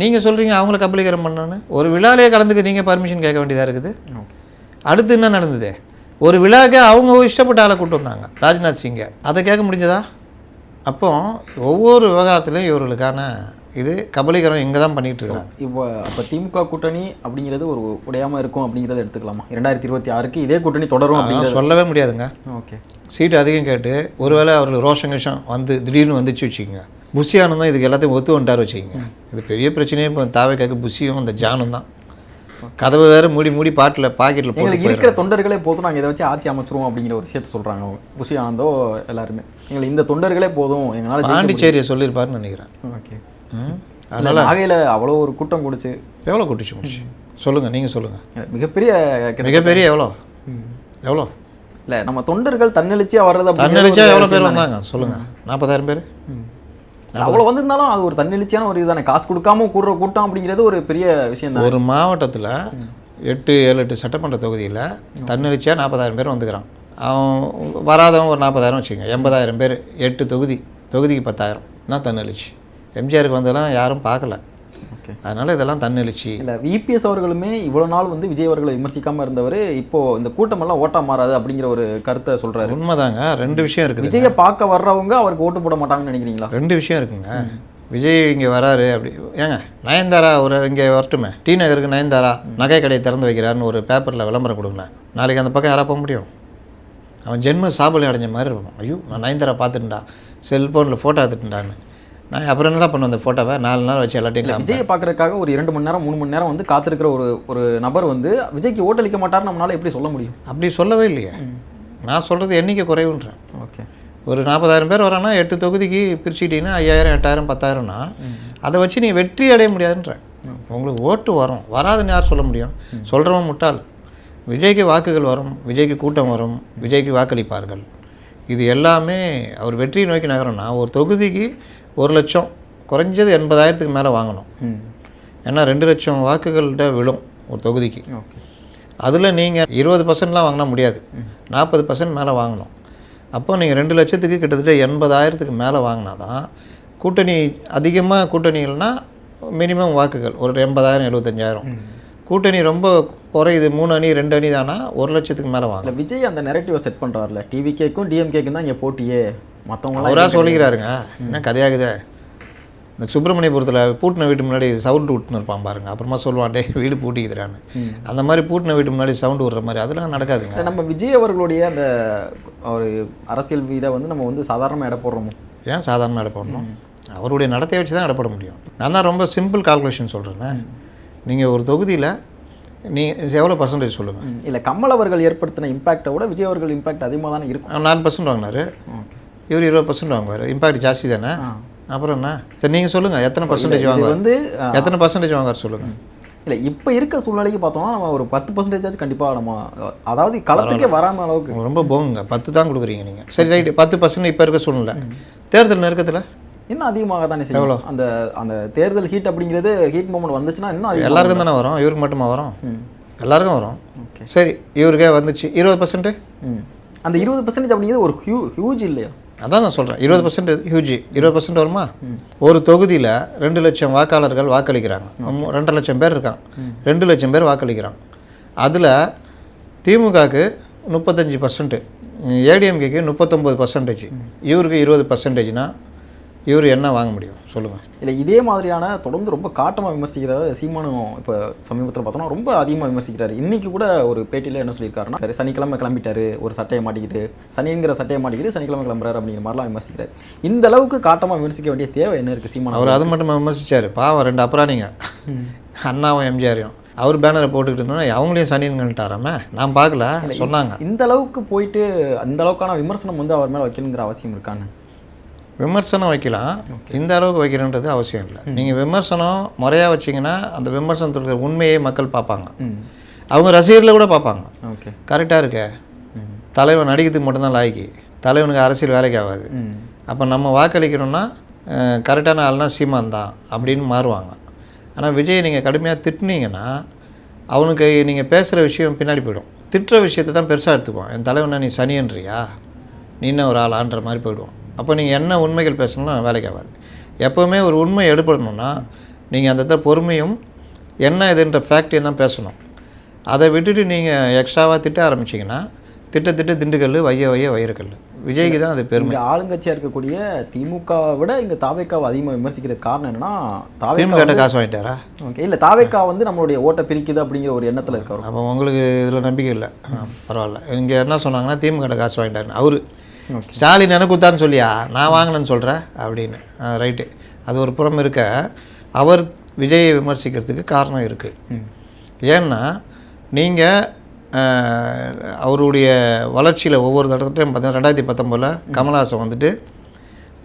நீங்கள் சொல்கிறீங்க அவங்கள கபலீகரம் பண்ணணுன்னு ஒரு விழாலேயே கலந்துக்க நீங்கள் பர்மிஷன் கேட்க வேண்டியதாக இருக்குது. அடுத்து என்ன நடந்தது? ஒரு விழாக்கே அவங்க இஷ்டப்பட்ட ஆளை கூட்டு வந்தாங்க. ராஜ்நாத் சிங்கை. அதை கேட்க முடிஞ்சதா? அப்போ ஒவ்வொரு விவகாரத்துலையும் இவர்களுக்கான இது கபலீகரம் இங்கே தான் பண்ணிகிட்டு இருக்கிறாங்க இப்போ அப்போ திமுக கூட்டணி அப்படிங்கிறது ஒரு உடையாம இருக்கும் அப்படிங்கிறத எடுத்துக்கலாமா? இரண்டாயிரத்தி இருபத்தி ஆறுக்கு இதே கூட்டணி தொடரும் அப்படிங்கிறது. சொல்லவே முடியாதுங்க. ஓகே. சீட்டு அதிகம் கேட்டு ஒருவேளை அவர்களுக்கு ரோஷன் கிஷம் வந்து திடீர்னு வந்துச்சு வச்சுக்கோங்க. புஷி ஆனந்தம் இதுக்கு எல்லாத்தையும் ஒத்து வந்துட்டார் வச்சுக்கோங்க. இது பெரிய பிரச்சனையே இப்போ தாவைக்காக்கு புஷியும் அந்த ஜானும் தான். கதவை வேற மூடி மூடி பாட்டில் பாக்கெட்டில் போட்டு இருக்கிற தொண்டர்களே போதும் நாங்கள் இதை வச்சு ஆட்சி அமைச்சிருவோம் அப்படிங்கிற ஒரு விஷயத்த சொல்றாங்க அவங்க. புஷி ஆனந்தோ எல்லாருமே. எங்களுக்கு இந்த தொண்டர்களே போதும் எங்களால் பாண்டிச்சேரியை சொல்லியிருப்பாருன்னு நினைக்கிறேன். ஓகே. அதனால நாகையில் அவ்வளோ ஒரு கூட்டம் கூடுச்சு. எவ்வளோ குட்டிச்சு முடிச்சு சொல்லுங்கள் நீங்கள் சொல்லுங்கள் மிகப்பெரிய மிகப்பெரிய எவ்வளோ? எவ்வளோ? இல்ல நம்ம தொண்டர்கள் தன்னெழுச்சியா வர்றது அப்படிங்கிறது தன்னெழுச்சா ஒரு எவ்வளோ பேர். வந்தாங்க? சொல்லுங்கள் நாற்பதாயிரம் பேர்? இல்ல, அவ்வளவு வந்திருந்தாலும் அது ஒரு தன்னெழுச்சியான ஒரு இதுதானே. காசு கொடுக்காம கூடுற கூட்டம் அப்படிங்கிறது ஒரு பெரிய விஷயம் தான் ஒரு மாவட்டத்தில் எட்டு ஏழு எட்டு சட்டமன்ற தொகுதியில் தன்னெழுச்சியாக நாற்பதாயிரம் பேர் வந்துக்கிறான். அவன் வராதவன் ஒரு நாற்பதாயிரம் வச்சுக்கோங்க. எண்பதாயிரம் பேர். எட்டு தொகுதி. தொகுதிக்கு பத்தாயிரம். தான் தன்னெழுச்சி. எம்ஜிஆருக்கு வந்ததெல்லாம் யாரும் பார்க்கல. ஓகே. அதனால் இதெல்லாம் தன்னெழுச்சி. இல்ல விபிஎஸ் அவர்களுமே இவ்வளவு நாள் வந்து விஜய் அவர்களை விமர்சிக்காம இருந்தவர் இப்போ இந்த கூட்டம் எல்லாம் ஓட்டா மாறாது அப்படிங்கிற ஒரு கருத்தை சொல்றாரு. உண்மைதாங்க. ரெண்டு விஷயம் இருக்குது விஜயை பார்க்க வர்றவங்க அவருக்கு ஓட்டு போட மாட்டாங்கன்னு நினைக்கிறீங்களா? ரெண்டு விஷயம் இருக்குங்க. விஜய் இங்கே வராரு அப்படி ஏங்க நயன்தாரா ஒரு இங்கே வரட்டுமே. டி நகருக்கு நயன்தாரா நகை கடையை திறந்து வைக்கிறாருன்னு ஒரு பேப்பரில் விளம்பரம் கொடுங்களேன். நாளைக்கு அந்த பக்கம் யாரா போக முடியும்? அவன் ஜென்ம சாபலம் அடைஞ்ச மாதிரி இருப்பான் ஐயோ நான் நயன்தாரா பார்த்துட்டா செல்ஃபோனில் ஃபோட்டோ எடுத்துட்டான்னு நான் அப்புறம் என்னடா பண்ணுவேன் அந்த ஃபோட்டோவை நாலு நாள் வச்சு எல்லாத்தையும். விஜயை பார்க்கறதுக்காக ஒரு இரண்டு மணி நேரம் மூணு மணி நேரம் வந்து காத்திருக்கிற ஒரு ஒரு நபர் வந்து விஜய்க்கு ஓட்டளிக்க மாட்டாருன்னு நம்மளால எப்படி சொல்ல முடியும்? அப்படி சொல்லவே இல்லையே. நான் சொல்கிறது எண்ணிக்கை குறைவுன்றேன். ஓகே. ஒரு நாற்பதாயிரம் பேர் வரான்னா எட்டு தொகுதிக்கு பிரிச்சுக்கிட்டீங்கன்னா ஐயாயிரம் எட்டாயிரம் பத்தாயிரம்னா அதை வச்சு நீ வெற்றி அடைய முடியாதுன்றேன். உங்களுக்கு ஓட்டு வரும். வராதுன்னு யார் சொல்ல முடியும்? சொல்கிறவன் முட்டாள். விஜய்க்கு வாக்குகள் வரும் விஜய்க்கு கூட்டம் வரும் விஜய்க்கு வாக்களிப்பார்கள். இது எல்லாமே அவர் வெற்றியை நோக்கி நகரம்னா ஒரு தொகுதிக்கு ஒரு லட்சம் குறைஞ்சது எண்பதாயிரத்துக்கு மேலே வாங்கணும். ம். ஏன்னா ரெண்டு லட்சம் வாக்குகள்கிட்ட விழும் ஒரு தொகுதிக்கு. அதில் நீங்கள் இருபது பர்சன்ட்லாம் வாங்கினா முடியாது. நாற்பது பர்சன்ட் மேலே வாங்கணும். அப்போ நீங்கள் ரெண்டு லட்சத்துக்கு கிட்டத்தட்ட எண்பதாயிரத்துக்கு மேலே வாங்கினா தான் கூட்டணி அதிகமாக கூட்டணிகள்னா மினிமம் வாக்குகள் ஒரு எண்பதாயிரம் எழுபத்தஞ்சாயிரம். கூட்டணி ரொம்ப குறையுது மூணு அணி ரெண்டு அணி தானா ஒரு லட்சத்துக்கு மேலே வாங்க விஜய் அந்த நெரட்டிவை செட் பண்ணுறாருல டிவிகேக்கும் டிஎம்கேக்கும் தான் இங்கே போட்டியே. மற்றவங்களாம் அவராக சொல்லிக்கிறாருங்க. என்ன கதையாகுதே? இந்த சுப்பிரமணியபுரத்தில் பூட்டின வீட்டு முன்னாடி சவுண்டு விட்டுன்னு இருப்பான் பாருங்க. அப்புறமா சொல்லுவான் டே வீடு பூட்டிக்கிறான்னு அந்த மாதிரி பூட்டின வீட்டு முன்னாடி சவுண்டு விடுற மாதிரி அதெல்லாம் நடக்காதுங்க. நம்ம விஜய் அவர்களுடைய அந்த ஒரு அரசியல் இதை வந்து நம்ம வந்து சாதாரணமாக எடை போடுறோமோ? ஏன் சாதாரண எடை போடணும்? அவருடைய நடத்தையை வச்சு தான் எடப்பட முடியும். நான் தான் ரொம்ப சிம்பிள் கால்குலேஷன் சொல்கிறேன்னே நீங்கள் ஒரு தொகுதியில் நீ எவ்வளோ பர்சன்டேஜ் சொல்லுங்கள் இல்லை கமல் அவர்கள் ஏற்படுத்தின இம்பாக்டை விட விஜய் அவர்கள் இம்பாக்ட் அதிகமாக தானே இருக்கும். நாலு பர்சன்ட் வாங்கினாரு. ஓகே. இவர் இருபது பர்சன்ட் வாங்குவார். இம்பாக்ட் ஜாஸ்தி தானே. அப்புறம் என்ன? சரி நீங்கள் சொல்லுங்கள் எத்தனை பர்சன்டேஜ் வாங்குவார்? வந்து எத்தனை பர்சன்டேஜ் வாங்குவார் சொல்லுங்கள் இல்லை இப்போ இருக்க சூழ்நிலைக்கு பார்த்தோம்னா நம்ம ஒரு பத்து பர்சன்டேஜ் கண்டிப்பாக நம்ம அதாவது களத்துக்கே வராம அளவுக்கு. ரொம்ப போகுங்க. பத்து தான் கொடுக்குறீங்க நீங்கள் சரி ரைட்டு. பத்து பர்சன்ட் இப்போ இருக்க சூழ்நிலை. தேர்தல் நெருக்கத்தில்? இன்னும் அதிகமாக தானே செய்யும் அந்த அந்த தேர்தல் ஹீட் அப்படிங்கிறது ஹீட் மூமெண்ட் வந்துச்சுன்னா இன்னும் எல்லாருக்கும் தானே வரும்? இவருக்கு மட்டுமா வரும். எல்லாருக்கும் வரும். சரி இவருக்கே வந்துச்சு. இருபது பர்சன்ட் அந்த இருபது பர்சன்டேஜ் அப்படிங்கிறது ஒரு ஹியூ ஹியூஜ் இல்லையா? அதான் நான் சொல்கிறேன் இருபது பர்சன்ட் ஹியூஜி இருபது பர்சன்ட் வருமா? ஒரு தொகுதியில் ரெண்டு லட்சம் வாக்காளர்கள் வாக்களிக்கிறாங்க. ரெண்டரை லட்சம் பேர் இருக்காங்க. ரெண்டு லட்சம் பேர் வாக்களிக்கிறாங்க. அதில் திமுகவுக்கு முப்பத்தஞ்சு பர்சன்ட்டு ஏடிஎம்கேக்கு முப்பத்தொம்பது பர்சன்டேஜ் இவருக்கு இருபது பர்சன்டேஜ்னா இவர் என்ன வாங்க முடியும்? சொல்லுங்கள் இல்லை இதே மாதிரியான தொடர்ந்து ரொம்ப காட்டமாக விமர்சிக்கிறாரு சீமானும் இப்போ சமீபத்தில் பார்த்தோம்னா ரொம்ப அதிகமாக விமர்சிக்கிறாரு. இன்னைக்கு கூட ஒரு பேட்டியில் என்ன சொல்லியிருக்காருன்னா சரி, சனிக்கிழமை கிளம்பிட்டாரு ஒரு சட்டையை மாட்டிக்கிட்டு சனிங்கிற சட்டையை மாட்டிக்கிட்டு சனிக்கிழமை கிளம்புறாரு அப்படிங்கிற மாதிரிலாம் விமர்சிக்கிறாரு. இந்த அளவுக்கு காட்டமாக விமர்சிக்க வேண்டிய தேவை என்ன இருக்குது சீமான்? அவர் அது மட்டும் விமர்சிச்சார். பாவம் ரெண்டு அப்புறானிங்க அண்ணாவும் எம்ஜிஆரையும். அவர் பேனரை போட்டுக்கிட்டு இருந்தோன்னா அவங்களையும் சனின்னுட்டாராமே நான் பார்க்கல சொன்னாங்க. இந்த அளவுக்கு போயிட்டு அந்த அளவுக்கான விமர்சனம் வந்து அவர் மேலே வைக்கணுங்கிற அவசியம் இருக்கான்னு? விமர்சனம் வைக்கலாம். இந்த அளவுக்கு வைக்கணுன்றது அவசியம் இல்லை. நீங்கள் விமர்சனம் முறையாக வச்சீங்கன்னா அந்த விமர்சனத்தில் இருக்கிற உண்மையை மக்கள் பார்ப்பாங்க. அவங்க ரசிகர்ல கூட பார்ப்பாங்க. ஓகே. கரெக்டாக இருக்க. தலைவன் நடிக்கிறதுக்கு மட்டும்தான் லாய்க்கு. தலைவனுக்கு அரசியல் வேலைக்கு ஆகாது. அப்போ நம்ம வாக்களிக்கணும்னா கரெக்டான ஆள்னா சீமான் தான் அப்படின்னு மாறுவாங்க. ஆனால் விஜய் நீங்கள் கடுமையாக திட்டுனீங்கன்னா அவனுக்கு நீங்கள் பேசுகிற விஷயம் பின்னாடி போயிடும். திட்டுற விஷயத்தை தான் பெருசாக எடுத்துக்குவான். என் தலைவனை நீ சனியன்றியா? நீ என்ன ஒரு ஆளான்ற மாதிரி போயிடுவோம் அப்போ நீங்கள் என்ன உண்மைகள் பேசணும்னா வேலைக்கு ஆகாது. எப்போவுமே ஒரு உண்மை எடுபடணும்னா நீங்கள் அந்த இடத்துல பொறுமையும் என்ன இதுன்ற ஃபேக்டையும் தான் பேசணும். அதை விட்டுட்டு நீங்கள் எக்ஸ்ட்ராவாக திட்ட ஆரம்பிச்சிங்கன்னா திட்ட திட்ட திண்டுக்கல் வைய வைய வைரக்கல் விஜய்க்கு தான் அது பெருமை. இங்க ஆளுங்கட்சியா இருக்கக்கூடிய திமுக விட இங்க தாவேக்காவை அதிகமா விமர்சிக்கிற காரணம் என்னன்னா திமுக காசு வாங்கிட்டாரா? ஓகே இல்ல தாவேக்கா வந்து நம்மளுடைய ஓட்டை பிரிக்குது அப்படிங்கிற ஒரு எண்ணத்துல இருக்காரு. அப்போ உங்களுக்கு இதில் நம்பிக்கை இல்லை. பரவாயில்ல. இங்கே என்ன சொன்னாங்கன்னா திமுக காசு வாங்கிட்டாருன்னு. அவரு ஸ்டாலின் எனக்கு குத்தான்னு சொல்லியா? நான் வாங்கினேன்னு சொல்கிறேன் அப்படின்னு. ரைட்டு. அது ஒரு புறம் இருக்க. அவர் விஜயை விமர்சிக்கிறதுக்கு காரணம் இருக்குது ஏன்னா நீங்கள் அவருடைய வளர்ச்சியில் ஒவ்வொரு தடத்தையும் பார்த்தீங்கன்னா ரெண்டாயிரத்தி பத்தொம்போதில் கமல்ஹாசன் வந்துட்டு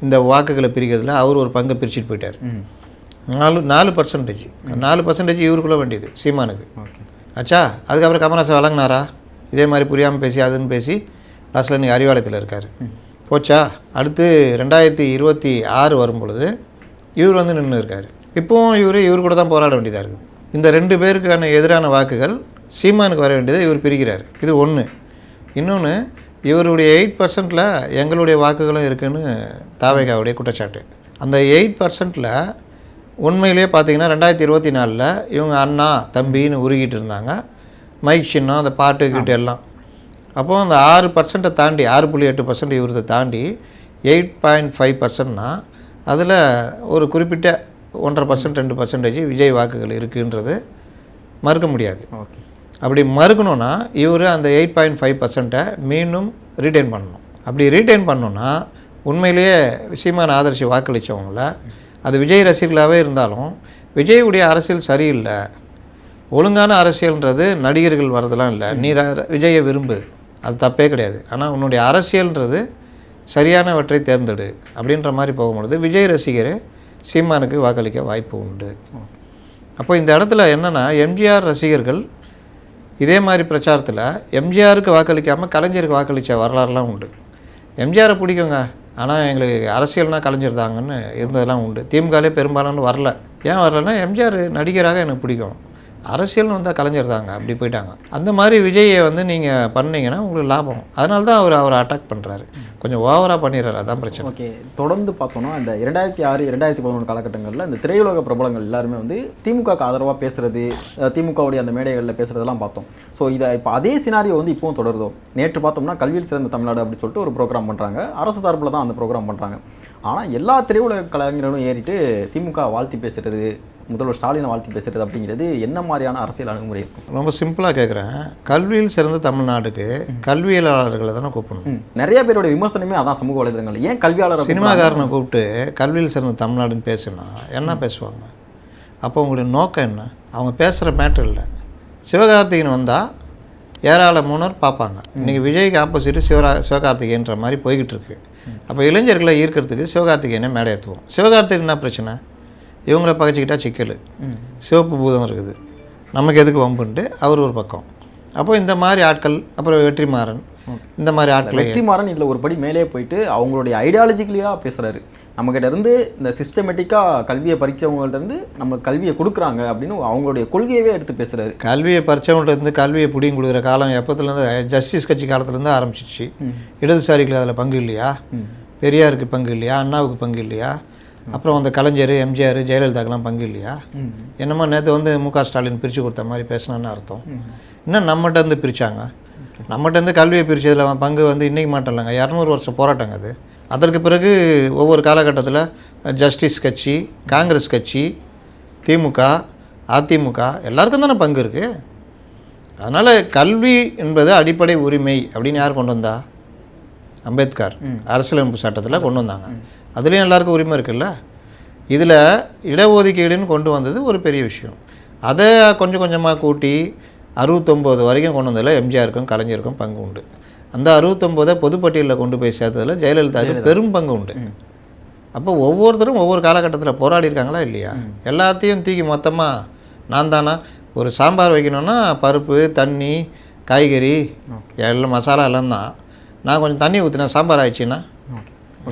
இந்த வாக்குகளை பிரிக்கிறதுல அவர் ஒரு பங்கை பிரிச்சுட்டு போயிட்டார். நாலு நாலு பர்சன்டேஜ் நாலு பர்சன்டேஜ் இவருக்குள்ள வேண்டியது சீமானுக்கு. ஆச்சா அதுக்கப்புறம் கமல்ஹாசன் வழங்கினாரா? இதே மாதிரி புரியாமல் பேசி அதுன்னு பேசி லாஸ்ட்டில் இன்றைக்கி அறிவாலயத்தில் இருக்கார். போச்சா? அடுத்து ரெண்டாயிரத்தி இருபத்தி ஆறு வரும் பொழுது இவர் வந்து நின்று இருக்கார். இப்போவும் இவர் இவர் கூட தான் போராட வேண்டியதாக இருக்குது. இந்த ரெண்டு பேருக்கான எதிரான வாக்குகள் சீமானுக்கு வர வேண்டியதை இவர் பிரிக்கிறார். இது ஒன்று இன்னொன்று இவருடைய எயிட் பர்சன்ட்டில் எங்களுடைய வாக்குகளும் இருக்குதுன்னு தாவேகாவுடைய குற்றச்சாட்டு. அந்த எயிட் பர்சன்ட்டில் உண்மையிலேயே பார்த்தீங்கன்னா ரெண்டாயிரத்தி இருபத்தி நாலில் இவங்க அண்ணா தம்பின்னு உருகிட்டு இருந்தாங்க. மைக் சின்னம் அந்த பாட்டு கிட்ட எல்லாம். அப்போ அந்த ஆறு பர்சன்ட்டை தாண்டி ஆறு புள்ளி எட்டு பர்சன்ட் இவரத்தை தாண்டி எயிட் பாயிண்ட் ஃபைவ் பர்சன்ட்னா அதில் ஒரு குறிப்பிட்ட ஒன்றரை பர்சன்ட் ரெண்டு பர்சன்டேஜ் விஜய் வாக்குகள் இருக்குன்றது மறுக்க முடியாது. ஓகே. அப்படி மறுக்கணும்னா இவர் அந்த எயிட் பாயிண்ட் ஃபைவ் பர்சன்ட்டை மீண்டும் ரீட்டைன் பண்ணணும். அப்படி ரீட்டைன் பண்ணணும்னா உண்மையிலேயே சீமான ஆதரிச்சு வாக்களித்தவங்கள அது விஜய் ரசிகர்களாகவே இருந்தாலும் விஜயுடைய அரசியல் சரியில்லை. ஒழுங்கான அரசியல்ன்றது நடிகர்கள் வரதெல்லாம் இல்லை. நீ விஜயை விரும்பு. அது தப்பே கிடையாது. ஆனால் உன்னுடைய அரசியல்ன்றது சரியானவற்றை தேர்ந்தெடு அப்படின்ற மாதிரி போகும்பொழுது விஜய் ரசிகர் சீமானுக்கு வாக்களிக்க வாய்ப்பு உண்டு. அப்போ இந்த இடத்துல என்னென்னா எம்ஜிஆர் ரசிகர்கள் இதே மாதிரி பிரச்சாரத்தில் எம்ஜிஆருக்கு வாக்களிக்காமல் கலைஞருக்கு வாக்களித்த வரலாறுலாம் உண்டு. எம்ஜிஆரை பிடிக்குங்க. ஆனால் எங்களுக்கு அரசியல்னால் கலைஞர் தாங்கன்னு இருந்ததெல்லாம் உண்டு. திமுகலே பெரும்பாலான வரல. ஏன் வரலன்னா எம்ஜிஆர் நடிகராக எனக்கு பிடிக்கும். அரசியல்னு வந்தால் கலைஞர் தாங்க அப்படி போயிட்டாங்க. அந்த மாதிரி விஜயை வந்து நீங்கள் பண்ணீங்கன்னா உங்களுக்கு லாபம். அதனால தான் அவர் அவரை அட்டாக் பண்ணுறாரு கொஞ்சம் ஓவராக பண்ணிடுறாரு அதான் பிரச்சனை. ஓகே தொடர்ந்து பார்த்தோன்னா இந்த இரண்டாயிரத்தி ஆறு இரண்டாயிரத்தி பதினொன்று காலகட்டங்களில் இந்த திரையுலக பிரபலங்கள் எல்லாருமே வந்து திமுகக்கு ஆதரவாக பேசுறது திமுகவுடைய அந்த மேடைகளில் பேசுறதெல்லாம் பார்த்தோம். ஸோ இதை இப்போ அதே சினாரியோ வந்து இப்போவும் தொடருதோ? நேற்று பார்த்தோம்னா கல்வியில் சிறந்த தமிழ்நாடு அப்படின்னு சொல்லிட்டு ஒரு ப்ரோக்ராம் பண்ணுறாங்க அரசு சார்பில் தான் அந்த ப்ரோக்ராம் பண்ணுறாங்க ஆனால் எல்லா திரையுலக கலைஞர்களும் ஏறிட்டு திமுக வாழ்த்தி பேசுறது முதல்வர் ஸ்டாலினை வாழ்த்தி பேசுறது அப்படிங்கிறது என்ன மாதிரியான அரசியல் அணுகுமுறை ரொம்ப சிம்பிளாக கேட்குறேன் கல்வியில் சிறந்த தமிழ்நாட்டுக்கு கல்வியலாளர்களை தானே கூப்பிடணும். நிறைய பேரோட விமர்சனமே அதான் சமூக வலைதளங்கள் ஏன் கல்வியாளர் சினிமாக்காரனை கூப்பிட்டு கல்வியில் சிறந்த தமிழ்நாடுன்னு பேசுனா என்ன பேசுவாங்க? அப்போ உங்களுடைய நோக்கம் என்ன? அவங்க பேசுகிற மேட்டர் இல்லை. சிவகார்த்திகேயன் வந்தால் ஏராளமானோர் பார்ப்பாங்க. இன்றைக்கி விஜய்க்கு ஆப்போசிட்டு சிவரா சிவகார்த்திகேயன்ற மாதிரி போய்கிட்டு இருக்கு. அப்போ இளைஞர்களை ஈர்க்கிறதுக்கு சிவகார்த்திகேயனை மேடை ஏற்றுவோம் சிவகார்த்திகேயன் என்ன பிரச்சனை? இவங்கள பகைச்சிக்கிட்டா சிக்கல். சிவப்பு பூதம் இருக்குது. நமக்கு எதுக்கு வம்புன்ட்டு அவர் ஒரு பக்கம். அப்போ இந்த மாதிரி ஆட்கள் அப்புறம் வெற்றிமாறன். இந்த மாதிரி ஆட்களை வெற்றிமாறன் இதில் ஒரு படி மேலே போயிட்டு அவங்களுடைய ஐடியாலஜிக்கலியாக பேசுகிறாரு நம்மகிட்ட இருந்து இந்த சிஸ்டமேட்டிக்காக கல்வியை பறிச்சவங்கள்ட்ட இருந்து நம்ம கல்வியை கொடுக்குறாங்க அப்படின்னு அவங்களுடைய கொள்கையவே எடுத்து பேசுகிறாரு கல்வியை பறிச்சவன்ட்ட இருந்து கல்வியை பிடிங்கி கொடுக்குற காலம் எப்போத்துலேருந்து ஜஸ்டிஸ் கட்சி காலத்துலேருந்து ஆரம்பிச்சிச்சு. இடதுசாரிகளுக்கு அதில் பங்கு இல்லையா? பெரியாருக்கு பங்கு இல்லையா? அண்ணாவுக்கு பங்கு இல்லையா? அப்புறம் அந்த கலைஞர் எம்ஜிஆர் ஜெயலலிதாக்கெல்லாம் பங்கு இல்லையா? என்னமோ நேற்று வந்து மு க ஸ்டாலின் பிரித்து கொடுத்த மாதிரி பேசினான்னு அர்த்தம். இன்னும் நம்மகிட்ட இருந்து பிரித்தாங்க நம்மகிட்ட இருந்து கல்வியை பிரித்ததில் பங்கு வந்து இன்றைக்கி மட்டும் இல்லைங்க. இரநூறு வருஷம் போராட்டங்க அது. அதற்கு பிறகு ஒவ்வொரு காலகட்டத்தில் ஜஸ்டிஸ் கட்சி காங்கிரஸ் கட்சி திமுக அதிமுக எல்லாருக்கும் தானே பங்கு இருக்குது அதனால் கல்வி என்பது அடிப்படை உரிமை அப்படின்னு யார் கொண்டு வந்தா? அம்பேத்கர் அரசியலமைப்பு சட்டத்தில் கொண்டு வந்தாங்க. அதுலேயும் எல்லாருக்கும் உரிமை இருக்குல்ல? இதில் இடஒதுக்கீடுன்னு கொண்டு வந்தது ஒரு பெரிய விஷயம். அதை கொஞ்சம் கொஞ்சமாக கூட்டி அறுபத்தொம்போது வரைக்கும் கொண்டு வந்ததில் எம்ஜிஆருக்கும் கலைஞருக்கும் பங்கு உண்டு. அந்த அறுபத்தொம்போதை பொதுப்பட்டியலில் கொண்டு போய் சேர்த்ததில் ஜெயலலிதாவுக்கு பெரும் பங்கு உண்டு. அப்போ ஒவ்வொருத்தரும் ஒவ்வொரு காலகட்டத்தில் போராடி இருக்காங்களா இல்லையா? எல்லாத்தையும் தூக்கி மொத்தமாக நான் தானா? ஒரு சாம்பார் வைக்கணும்னா பருப்பு தண்ணி காய்கறி எல்லாம் மசாலா எல்லாம் தான். நான் கொஞ்சம் தண்ணி ஊற்றினேன் சாம்பார் ஆயிடுச்சுன்னா?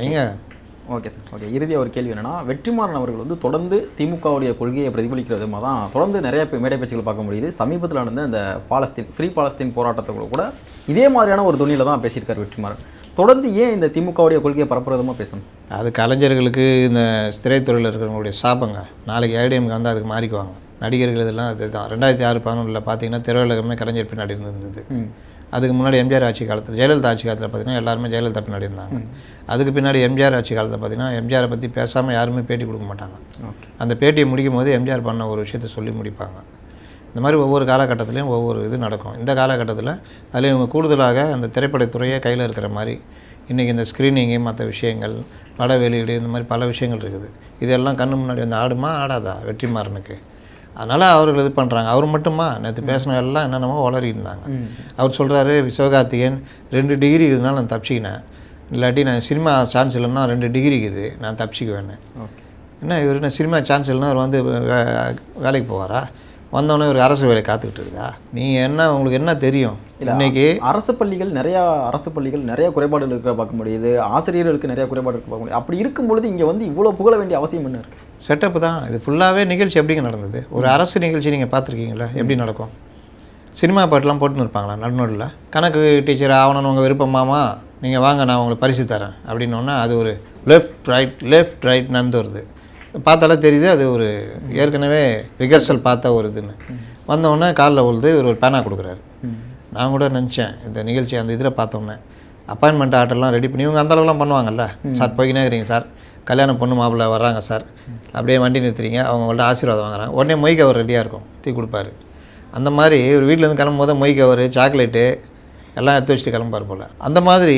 நீங்கள் ஓகே சார் ஓகே இறுதியாக ஒரு கேள்வி என்னன்னா வெற்றிமாறன் அவர்கள் வந்து தொடர்ந்து திமுகவுடைய கொள்கையை பிரதிபலிக்கிற விதமாக தான் தொடர்ந்து நிறைய மேடை பேச்சுகள் பார்க்க முடியுது. சமீபத்தில் நடந்த இந்த பாலஸ்தீன் ஃப்ரீ பாலஸ்தீன் போராட்டத்தை கூட இதே மாதிரியான ஒரு துணியில் தான் பேசியிருக்காரு வெற்றிமாறன். தொடர்ந்து ஏன் இந்த திமுகவுடைய கொள்கையை பரப்புறதமாக பேசணும்? அது கலைஞர்களுக்கு இந்த திரைத்துறையில் இருக்கிறவங்களுடைய சாபங்க. நாளைக்கு ஐடிஎம்க்கு வந்து அதுக்கு மாறிக்குவாங்க. நடிகர்கள் இதெல்லாம் அதுதான். ரெண்டாயிரத்தி ஆறு பதினொன்றில் பார்த்தீங்கன்னா திரையுலகமே கலைஞர் பின்னாடி இருந்தது அதுக்கு முன்னாடி எம்ஜிஆர் ஆட்சி காலத்தில் ஜெயலலிதா ஆட்சி காலத்தில் பார்த்தீங்கன்னா எல்லாருமே ஜெயலலிதா பின்னாடி இருந்தாங்க. அதுக்கு பின்னாடி எம்ஜிஆர் ஆட்சி காலத்தில் பார்த்தீங்கன்னா எம்ஜிஆரை பற்றி பேசாமல் யாருமே பேட்டி கொடுக்க மாட்டாங்க. அந்த பேட்டியை முடிக்கும் போது எம்ஜிஆர் பண்ண ஒரு விஷயத்தை சொல்லி முடிப்பாங்க. இந்த மாதிரி ஒவ்வொரு காலகட்டத்திலையும் ஒவ்வொரு இது நடக்கும். இந்த காலகட்டத்தில் அதில் இவங்க கூடுதலாக அந்த திரைப்படத்துறையே கையில் இருக்கிற மாதிரி இன்றைக்கி இந்த ஸ்க்ரீனிங்கு மற்ற விஷயங்கள் பட வெளியீடு இந்த மாதிரி பல விஷயங்கள் இருக்குது. இதெல்லாம் கண்ணு முன்னாடி வந்து ஆடுமா ஆடாதா? வெற்றிமாறனுக்கு. அதனால் அவர்கள் இது பண்ணுறாங்க அவர் மட்டுமா? நேற்று பேசின எல்லாம் என்னென்னமோ உளறி இருந்தாங்க அவர் சொல்கிறாரு சிவகார்த்திகேயன் ரெண்டு டிகிரி இதுனால நான் தப்பிச்சிக்கினேன். இல்லாட்டி நான் சினிமா சான்ஸ் இல்லைன்னா ரெண்டு டிகிரி இருக்குது நான் தப்பிச்சிக்குவேன்னு. என்ன இவர் என்ன சினிமா சான்ஸ் இல்லைன்னா அவர் வந்து வேலைக்கு போவாரா? வந்தோடனே ஒரு அரசு வேலை காத்துக்கிட்டு இருக்குதா? நீங்கள் என்ன உங்களுக்கு என்ன தெரியும்? இன்னைக்கு அரசு பள்ளிகள் நிறையா அரசு பள்ளிகள் நிறைய குறைபாடுகள் இருக்கிற பார்க்க முடியுது. ஆசிரியர்களுக்கு நிறைய குறைபாடு இருக்க பார்க்க முடியுது. அப்படி இருக்கும் பொழுது இங்கே வந்து இவ்வளோ புகழ வேண்டிய அவசியம் என்ன இருக்குது செட்டப் தான். இது ஃபுல்லாகவே நிகழ்ச்சி எப்படிங்க நடந்தது? ஒரு அரசு நிகழ்ச்சி நீங்கள் பார்த்துருக்கீங்களா எப்படி நடக்கும்? சினிமா பாட்டுலாம் போட்டுன்னு இருப்பாங்களா நடுநடுவில் கணக்கு டீச்சர் ஆகணும்னு உங்கள் விருப்பமாமா நீங்கள் வாங்க நான் உங்களுக்கு பரிசு தரேன். அப்படின்னோன்னா அது ஒரு லெஃப்ட் ரைட் லெஃப்ட் ரைட் நடந்து வருது. பார்த்தாலே தெரியுது அது ஒரு ஏற்கனவே ரிகர்சல் பார்த்த ஒரு இதுன்னு. வந்தோடனே காலில் உழுது ஒரு பேனா கொடுக்குறாரு. நான் கூட நினச்சேன் இந்த நிகழ்ச்சி அந்த இதில் பார்த்தோன்னே. அப்பாயின்மெண்ட் ஆர்டர்லாம் ரெடி பண்ணி இவங்க அந்த அளவுலாம் பண்ணுவாங்கல்ல? சார் போய்க்கினே இருக்கிறீங்க சார். கல்யாண பொண்ணு மாப்பிள்ளை வர்றாங்க சார். அப்படியே வண்டி நிறுத்துறீங்க அவங்க உங்கள்ட்ட ஆசீர்வாதம் வாங்குறாங்க. உடனே மொய் கவர் ரெடியாக இருக்கும் தூக்கி கொடுப்பாரு. அந்த மாதிரி ஒரு வீட்டிலேருந்து கிளம்பும்போது மொய் கவர் சாக்லேட்டு எல்லாம் எடுத்து வச்சுட்டு கிளம்பார் போல். அந்த மாதிரி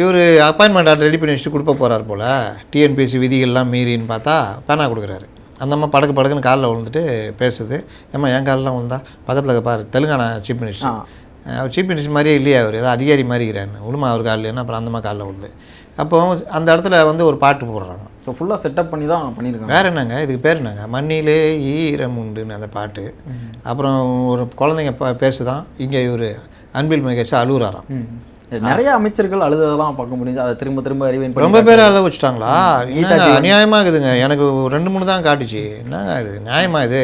இவர் அப்பாயின்மெண்ட் ஆர்டர் ரெடி பண்ணி வச்சுட்டு கொடுக்க போகிறார் போல். டிஎன்பிஎஸ்சி விதிகள்லாம் மீறின்னு பார்த்தா பேனா கொடுக்குறாரு. அந்த அம்மா படக்கு படக்குன்னு காலில் விழுந்துட்டு பேசுது. ஏம்மா என் காலெலாம் விழுந்தா? பக்கத்தில் இருக்க பாரு தெலுங்கானா சீஃப் மினிஸ்டர். அவர் சீஃப் மினிஸ்டர் மாதிரியே இல்லையா அவர் ஏதோ அதிகாரி மாதிரி இருக்கிறாரு உளுமா அவர் காலில் அப்புறம் அந்த மாதிரி காலில் விழுது. அப்போ அந்த இடத்துல வந்து ஒரு பாட்டு போடுறாங்க. ஸோ ஃபுல்லாக செட்டப் பண்ணி தான் பண்ணியிருக்காங்க வேற என்னங்க? இதுக்கு பேர் என்னங்க? மண்ணிலே ஈரம் உண்டுன்னு அந்த பாட்டு. அப்புறம் ஒரு குழந்தைங்க ப- பேசுதான். இங்கே இவர் அன்பில் மகேஷ் அழுகுறாராம். நிறைய அமைச்சர்கள் அழுததெல்லாம் பார்க்க முடியுது அதை திரும்ப திரும்ப அறிவேன் ரொம்ப பேர் அழுத வச்சுட்டாங்களா? அநியாயமாக இருக்குதுங்க எனக்கு ரெண்டு மூணு தான் காட்டுச்சு. என்னங்க இது? நியாயமா இது?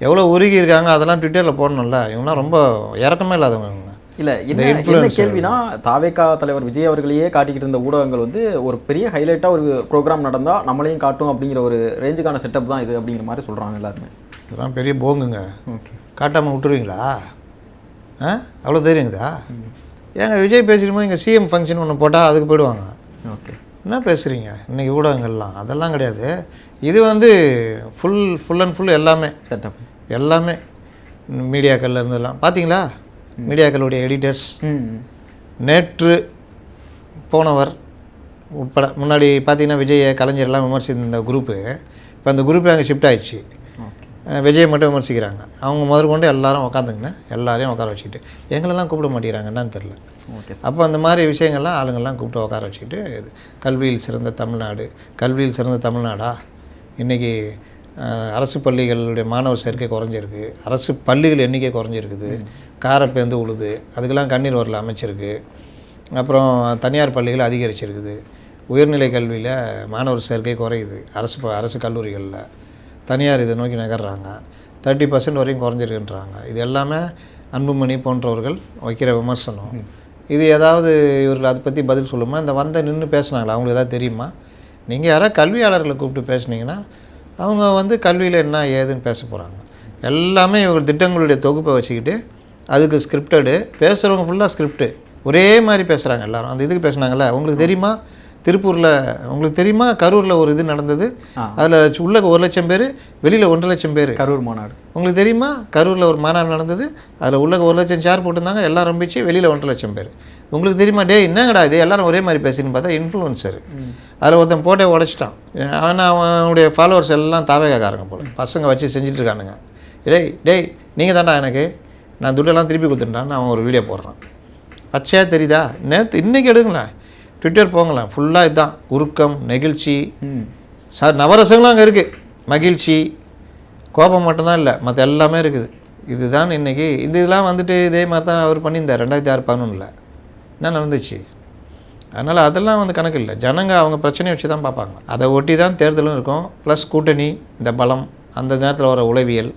எவ்வளோ உருகி இருக்காங்க? அதெல்லாம் ட்விட்டரில் போடணும்ல. இவங்களாம் ரொம்ப இறக்கமே இல்லாதவங்க. இல்ல என்ன என்ன. கேள்வினா தாவேகா தலைவர் விஜய் அவர்களையே காட்டிக்கிட்டு இருந்த ஊடகங்கள் வந்து ஒரு பெரிய ஹைலைட்டா ஒரு ப்ரோக்ராம் நடந்தா நம்மளையும் காட்டும் அப்படிங்கிற ஒரு ரேஞ்சுக்கான செட்டப் தான் இது அப்படிங்கிற மாதிரி சொல்றாங்க எல்லாருமே. இதெல்லாம் பெரிய போங்குங்க. ஓகே காட்டாமல் விட்டுருவீங்களா? ஆ? அவ்வளோ தைரியங்குதா? ஏங்க விஜய் பேசிட்டு இங்கே சிஎம் ஃபங்க்ஷன் ஒன்று போட்டால் அதுக்கு போயிடுவாங்க. ஓகே என்ன பேசுகிறீங்க இன்றைக்கி ஊடகங்கள்லாம்? அதெல்லாம் கிடையாது. இது வந்து ஃபுல் ஃபுல் அண்ட் ஃபுல் எல்லாமே. செட்டப் எல்லாமே. மீடியாக்கள்ல இருந்தெல்லாம். பார்த்தீங்களா மீடியாக்களுடைய எடிட்டர்ஸ் நேற்று போனவர் உட்பட முன்னாடி பார்த்தீங்கன்னா விஜயை கலைஞர்லாம் விமர்சித்த இந்த குரூப்பு இப்போ அந்த குரூப்பே அங்கே ஷிஃப்ட் ஆயிடுச்சு. விஜயை மட்டும் விமர்சிக்கிறாங்க. அவங்க முதற்கொண்டு எல்லாரும் உட்காந்துங்கன்னு எல்லாரையும் உட்கார வச்சுக்கிட்டு எங்களெல்லாம் கூப்பிட மாட்டேங்கிறாங்க என்னன்னு தெரில ஓகே அப்போ அந்த மாதிரி விஷயங்கள்லாம் ஆளுங்கள்லாம் கூப்பிட்டு உட்கார வச்சுக்கிட்டு கல்வியில் சிறந்த தமிழ்நாடு கல்வியில் சிறந்த தமிழ்நாடா? இன்றைக்கி அரசு பள்ளிகளுடைய மாணவர் சேர்க்கை குறைஞ்சிருக்கு. அரசு பள்ளிகள் எண்ணிக்கை குறைஞ்சிருக்குது. காரப்பேந்து உழுது அதுக்கெல்லாம் கண்ணீர் வரல அமைச்சிருக்கு. அப்புறம் தனியார் பள்ளிகள் அதிகரிச்சிருக்குது. உயர்நிலை கல்வியில் மாணவர் சேர்க்கை குறையுது. அரசு அரசு கல்லூரிகளில். தனியார் இதை நோக்கி நகர்றாங்க. தேர்ட்டி பர்சன்ட் வரைக்கும் குறைஞ்சிருக்குன்றாங்க. இது எல்லாமே அன்புமணி போன்றவர்கள் வைக்கிற விமர்சனம். இது ஏதாவது இவர்கள் அதை பற்றி பதில் சொல்லுமா? இந்த வந்த நின்று பேசுனாங்களா? அவங்களுக்கு ஏதாவது தெரியுமா? நீங்கள் யாராவது கல்வியாளர்களை கூப்பிட்டு பேசுனீங்கன்னா அவங்க வந்து கல்வியில் என்ன ஏதுன்னு பேச போகிறாங்க எல்லாமே இவங்க திட்டங்களுடைய தொகுப்பை வச்சுக்கிட்டு அதுக்கு ஸ்கிரிப்டடு பேசுகிறவங்க ஃபுல்லாக ஸ்கிரிப்டு ஒரே மாதிரி பேசுகிறாங்க எல்லாரும். அந்த இதுக்கு பேசுனாங்கல்ல உங்களுக்கு தெரியுமா? திருப்பூரில் உங்களுக்கு தெரியுமா? கரூரில் ஒரு இது நடந்தது. அதில் உள்ள ஒரு லட்சம் பேர் வெளியில் ஒன்றரை லட்சம் பேர். கரூர் மாநாடு உங்களுக்கு தெரியுமா? கரூரில் ஒரு மாநாடு நடந்தது. அதில் உள்ள ஒரு லட்சம் சேர் போட்டிருந்தாங்க. எல்லாம் ரம்பிச்சு வெளியில் ஒன்றரை லட்சம் பேர். உங்களுக்கு தெரியுமா டே என்னங்கடா இது? எல்லாரும் ஒரே மாதிரி பேசுன்னு பார்த்தா இன்ஃப்ளூன்சர் அதில் ஒருத்தன் போட்டே உடைச்சிட்டான். ஆனால் அவனுடைய ஃபாலோவர்ஸ் எல்லாம் தாவேகாக்காரங்க போல. பசங்க வச்சு செஞ்சுட்டு இருக்கானுங்க டேய் டேய் நீங்கள் தான்டா எனக்கு. நான் துட்டெல்லாம் திருப்பி கொடுத்துட்டான்னு அவன் ஒரு வீடியோ போடுறான். பச்சையாக தெரியுதா? நேற்று இன்றைக்கி எடுங்களேன் ட்விட்டர் போங்களேன். ஃபுல்லாக இதுதான் உருக்கம் நெகிழ்ச்சி. சார் நவரசங்களும் அங்கே இருக்குது மகிழ்ச்சி. கோபம் மட்டும்தான் இல்லை. மற்ற எல்லாமே இருக்குது. இதுதான் இன்றைக்கி இந்த இதெல்லாம் வந்துட்டு இதே மாதிரி தான் அவர் பண்ணியிருந்தார். ரெண்டாயிரத்தி ஆறு பதினொன்றில் என்ன நடந்துச்சு? அதனால் அதெல்லாம் வந்து கணக்கு இல்லை. ஜனங்க அவங்க பிரச்சனையை வச்சு தான் பார்ப்பாங்க. அதை ஒட்டி தான் தேர்தலும் இருக்கும். ப்ளஸ் கூட்டணி இந்த பலம் அந்த நேரத்தில் வர உளவியல்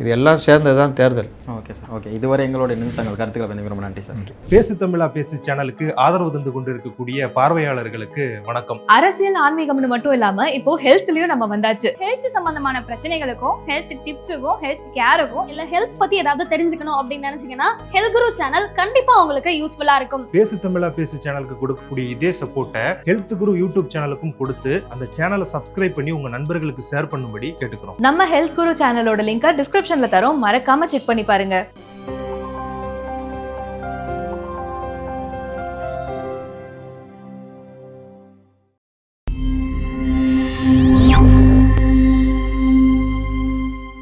இது எல்லாம் சேர்ந்தது தான் தேர்தல். Okay sir. ஓகே. இதுவரை எங்களோட நிறுத்தங்கள் கருத்துக்களை வந்து ரொம்ப நன்றி சார். பேசு தமிழா பேசு சேனலுக்கு ஆதரவு தந்து கொண்டிருக்கக்கூடிய பார்வையாளர்களுக்கு வணக்கம். அரசியல் ஆன்மீகம்னு மட்டும் இல்லாம இப்போ ஹெல்த்லயும் நம்ம வந்தாச்சு. ஹெல்த் சம்பந்தமான பிரச்சனைகளுக்கும் ஹெல்த் டிப்ஸுக்கும் ஹெல்த் கேருக்கும் இல்ல ஹெல்த் பத்தி ஏதாவது தெரிஞ்சுக்கணும் அப்படின்னு நினைச்சீங்கன்னா ஹெல்த் குரு சேனல் கண்டிப்பா உங்களுக்கு யூஸ்ஃபுல்லா இருக்கும். பேசு தமிழா பேசு சேனலுக்கு கொடுக்கக்கூடிய இதே சப்போர்ட்டை ஹெல்த் குரு யூடியூப் சேனலுக்கும் கொடுத்து அந்த சேனலை சப்ஸ்கிரைப் பண்ணி உங்க நண்பர்களுக்கு ஷேர் பண்ணும்படி கேட்டுக்கிறோம். நம்ம ஹெல்த் குரு சேனலோட லிங்கை டிஸ்கிரிப்ஷன்ல தரோம். மறக்காம செக் பண்ணி பாருங்க.